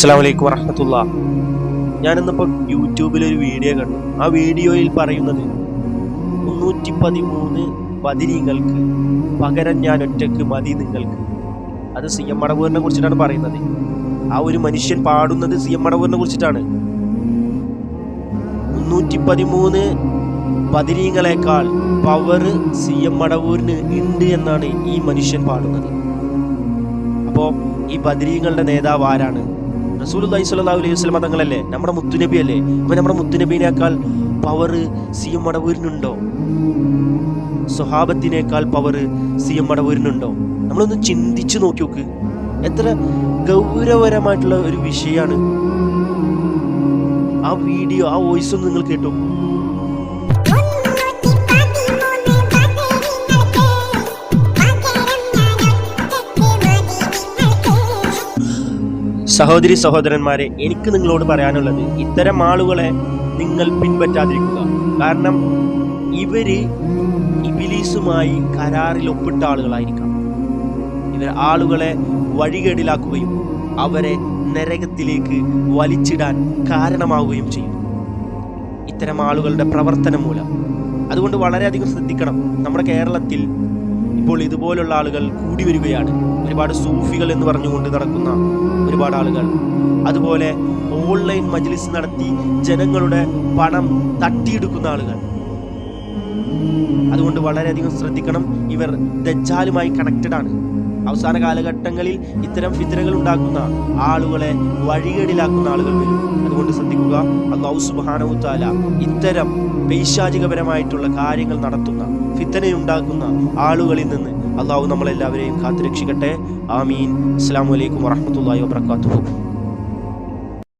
അസ്സാം വലൈക്കും വറഹമത്തുള്ള. ഞാനിന്നിപ്പോൾ യൂട്യൂബിൽ ഒരു വീഡിയോ കണ്ടു. ആ വീഡിയോയിൽ പറയുന്നത് മുന്നൂറ്റി പതിമൂന്ന് ബദിരീങ്ങൾക്ക് പകരം ഞാൻ ഒറ്റയ്ക്ക് മതി നിങ്ങൾക്ക്. അത് സി എം മടവൂരിനെ കുറിച്ചിട്ടാണ് പറയുന്നത്. ആ ഒരു മനുഷ്യൻ പാടുന്നത് സി എം മടവൂരിനെ കുറിച്ചിട്ടാണ്. മുന്നൂറ്റി പതിമൂന്ന് ബദിരീങ്ങളെക്കാൾ പവർ സി എം മടവൂരിന് ഉണ്ട് എന്നാണ് ഈ മനുഷ്യൻ പാടുന്നത്. അപ്പോൾ ഈ ബദരീങ്ങളുടെ നേതാവ് ആരാണ്? റസൂൽ സ്വല്ലല്ലാഹു അലൈഹി വസല്ലം തങ്ങളല്ലേ നമ്മുടെ മുത്തുനബി അല്ലേ അപ്പോൾ നമ്മുടെ മുത്തുനബിനേക്കാൾ പവർ സി എം മടവൂരിനുണ്ടോ? സ്വഹാബത്തിനേക്കാൾ പവർ സി എം മടവൂരിനുണ്ടോ? നമ്മളൊന്ന് ചിന്തിച്ചു നോക്കി നോക്ക്. എത്ര ഗൗരവപരമായിട്ടുള്ള ഒരു വിഷയമാണ് ആ വീഡിയോ ആ വോയിസ് ഒന്ന് നിങ്ങൾ കേട്ടു സഹോദരി സഹോദരന്മാരെ എനിക്ക് നിങ്ങളോട് പറയാനുള്ളത് ഇത്തരം ആളുകളെ നിങ്ങൾ പിൻപറ്റാതിരിക്കുക. കാരണം ഇവർ ഇബിലീസുമായി കരാറിൽ ഒപ്പിട്ട ആളുകളായിരിക്കാം. ഇവർ ആളുകളെ വഴികേടിലാക്കുകയും അവരെ നരകത്തിലേക്ക് വലിച്ചിടാൻ കാരണമാവുകയും ചെയ്യും. ഇത്തരം ആളുകളുടെ പ്രവർത്തനം മൂലം. അതുകൊണ്ട് വളരെയധികം ശ്രദ്ധിക്കണം. നമ്മുടെ കേരളത്തിൽ ഇപ്പോൾ ഇതുപോലുള്ള ആളുകൾ കൂടി വരികയാണ്. ഒരുപാട് സൂഫികൾ എന്ന് പറഞ്ഞുകൊണ്ട് നടക്കുന്ന ഒരുപാട് ആളുകൾ. അതുപോലെ ഓൺലൈൻ മജ്ലിസ് നടത്തി ജനങ്ങളുടെ പണം തട്ടിയെടുക്കുന്ന ആളുകൾ. അതുകൊണ്ട് വളരെയധികം ശ്രദ്ധിക്കണം. ഇവർ ദജ്ജാലുമായി കണക്റ്റഡ് ആണ്. അവസാന കാലഘട്ടങ്ങളിൽ ഇത്തരം ഫിത്തനകൾ ഉണ്ടാക്കുന്ന ആളുകളെ വഴികേടിലാക്കുന്ന ആളുകൾ വരും. അതുകൊണ്ട് ശ്രദ്ധിക്കുക അള്ളാഹു ഇത്തരം പൈശാചികപരമായിട്ടുള്ള കാര്യങ്ങൾ നടത്തുന്ന ഫിത്തനയുണ്ടാക്കുന്ന ആളുകളിൽ നിന്ന് അള്ളാഹു നമ്മളെല്ലാവരെയും കാത്തുരക്ഷിക്കട്ടെ. ആമീൻ. അസ്സാം വലൈക്കും വറഹമത്തല്ലാ വാബർക്കാത്തു